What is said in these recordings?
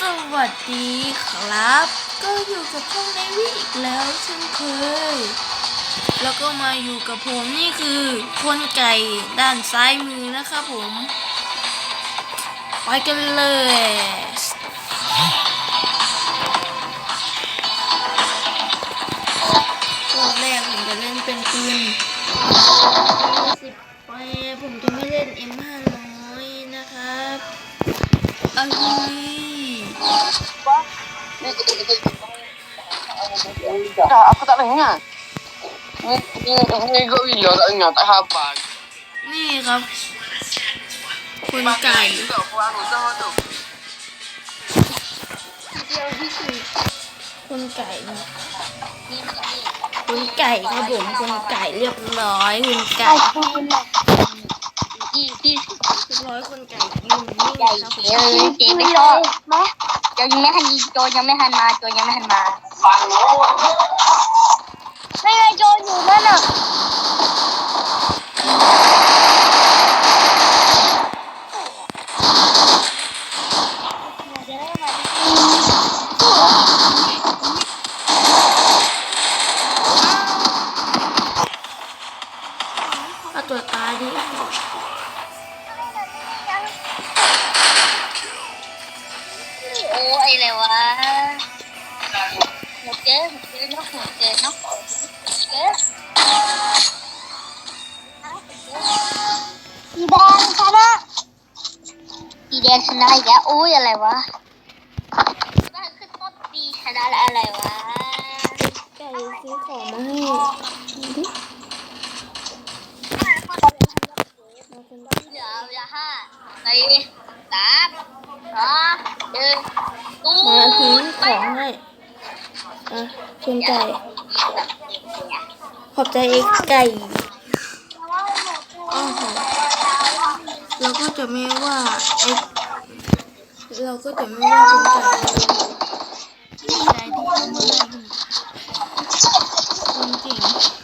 สวัสดีครับ ก็อยู่กับช่องในวิอีกแล้วเช่นเคย แล้วก็มาอยู่กับผมนี่คือคนไก่ด้านซ้ายมือนะครับผม ไปกันเลยรอบแรกผมจะเล่นเป็นปืนสิบไปผมจะไม่เล่น M500 นะครับอันนี้ Tak, aku tak dengar. Ni, ni, ni ikut video tak dengar, tak hafal. นี่ครับคนไก่ juga aku anu dah tu. คนไก่นะคนไก่ครับผมคนไก่เรียบร้อยคนไก่ Di, di. เรียบร้อยคนไก่ยืนนิ่งใหญ่ครับผมเออเจ๊ไม่ชอบไหม จยังไม่ทันยิงโจยังไม่ทันมาโจยังไม่ทันมาไม่ไงโจอยู่นั่นน่ะ ดงชนะอีกแล้วโอ้ยอะไรวะบ้านขึ้นต้นปีชนะแล้วอะไรวะไก่ซื้อของมาให้ดูดิเดี๋ยวอย่าห้าสี่สามสองหนึ่งตูมาทิ้งของให้อะคนไก่ขอบใจเอ็กไก่อ้าวเราก็จะไม่ว่าไอ เราก็จะไม่ว่าคนไก่ดีใจที่เอามาให้คนเก่ง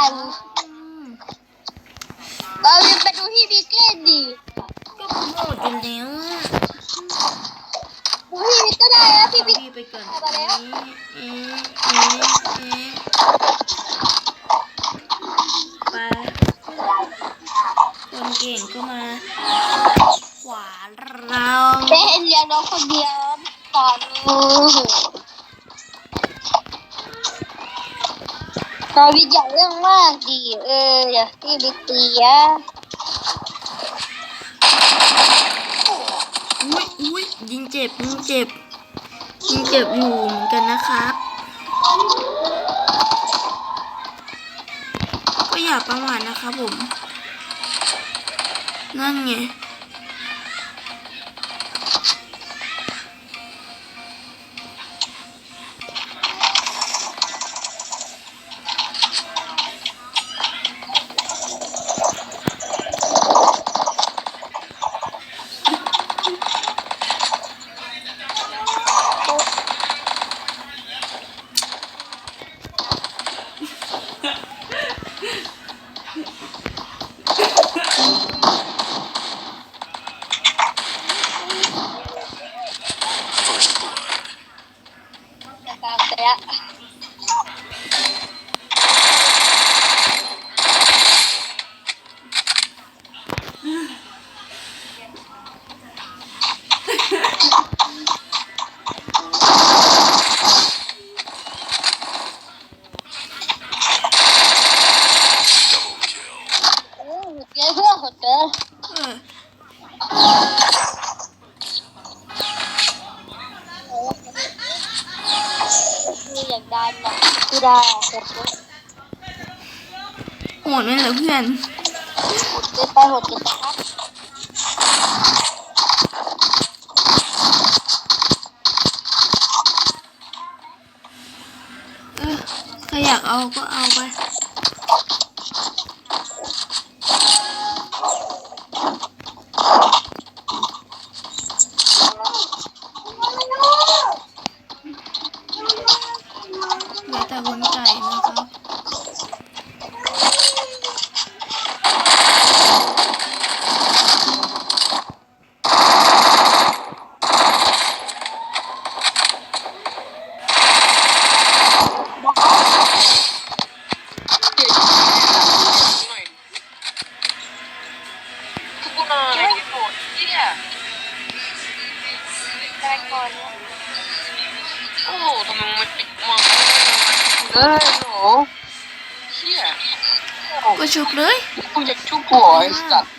เล่นไม่ได้มึงอืมเราไปดูพี่บิ๊กเล่นดิก็ผมโหดอยู่แล้วอะดูพี่บิ๊กก็ได้นะพี่บิ๊กพี่ไปก่อนเอามาแล้วเอ๊ะเอ๊ะเอ๊ะไปคนเก่งก็มา ขวาเราเป็นเลี้ยงน้องคนเดียวต่อเล เราวิจารเรื่องมากดีเอออย่าพี่บิ๊กตียอุ้ยอุ้ยยิงเจ็บยิงเจ็บยิงเจ็บอยู่เหมือนกันนะครับ ก็อย่าประมาทนะครับผม นั่นไง กูได้เสร็จปุ๊บโหดไหมเหรอเพื่อนหดเกินไปหดเกินไปครับเออถ้าอยากเอาก็เอาไป เอ้ยโหเหี้ยก็ชุบเลยกูจะชุบหัวไอ้สัตว์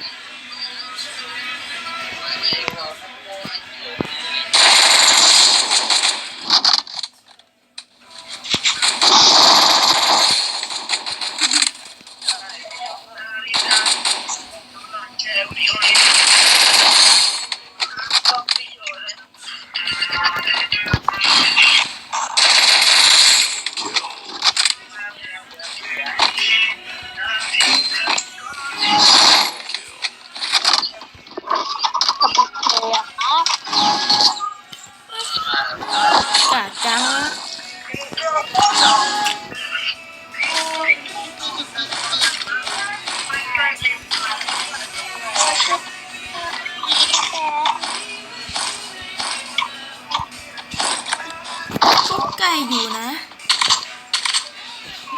อยู่นะ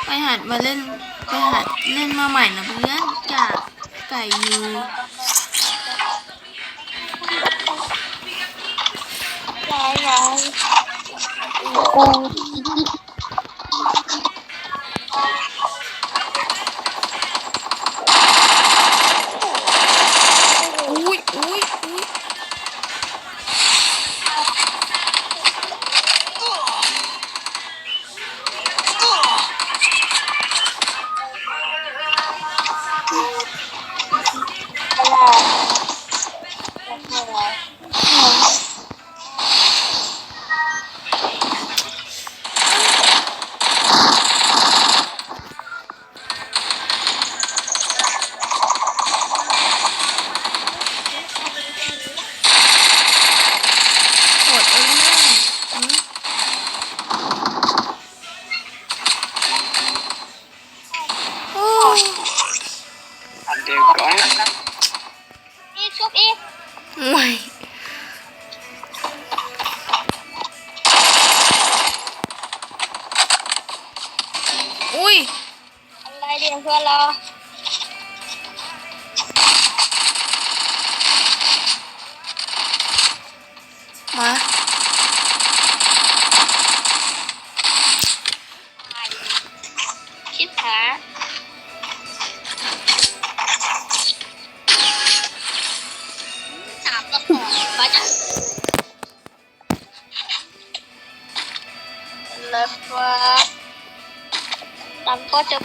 ไปหัดมาเล่น ไปหัดเล่นมาใหม่นะเพื่อนจากไก่ยูไก่ยร้ายโอ้อุ้ย ห่วยอุ้ยอะไรเป๋องมาจ้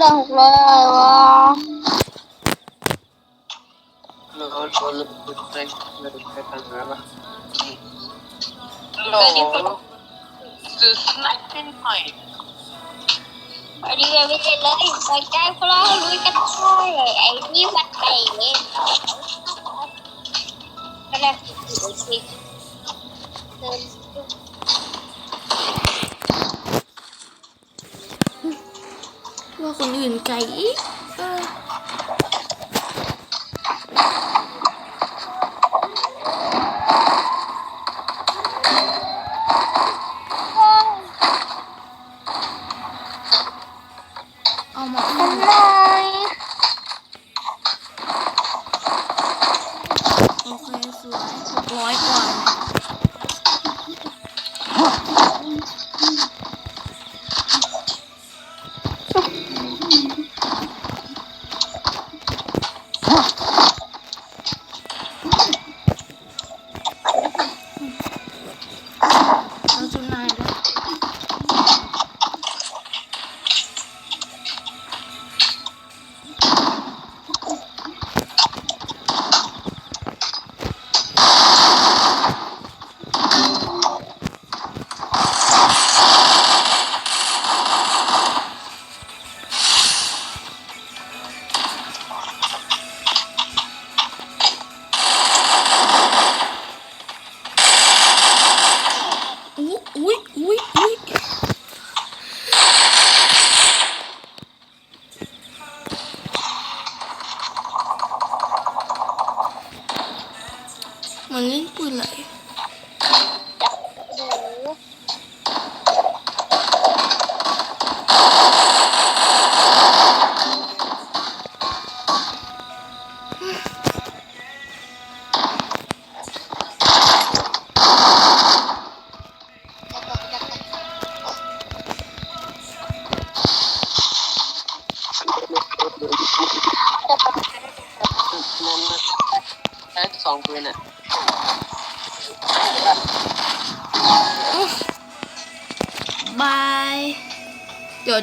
เหลือหกร้อยอะไรวะเราเราเราไปเราไปทางไหนวะโหลคือสไนเปอร์หน่อยไปดีกว่าไม่เจ็ดเลยไปใกล้พวกเราลุยกันเลยไอ้นี่มันไก่เนี่ยก็ได้โอเคเดิน ว่า คนอื่นไกลอีกเออเอามาทำอุ้มไมโอเคสวยหกร้อยกว่าเอา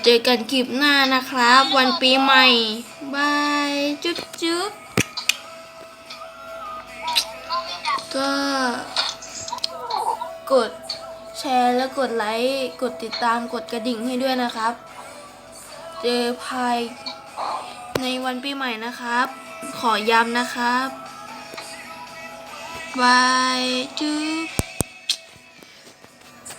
เจอกันคลิปหน้านะครับ วันปีใหม่ บาย จุ๊บจุ๊บก็กดแชร์แล้วกดไลค์ กดติดตามกดกระดิ่งให้ด้วยนะครับ เจอภายในวันปีใหม่นะครับ ขอย้ำนะครับบายจุ๊บ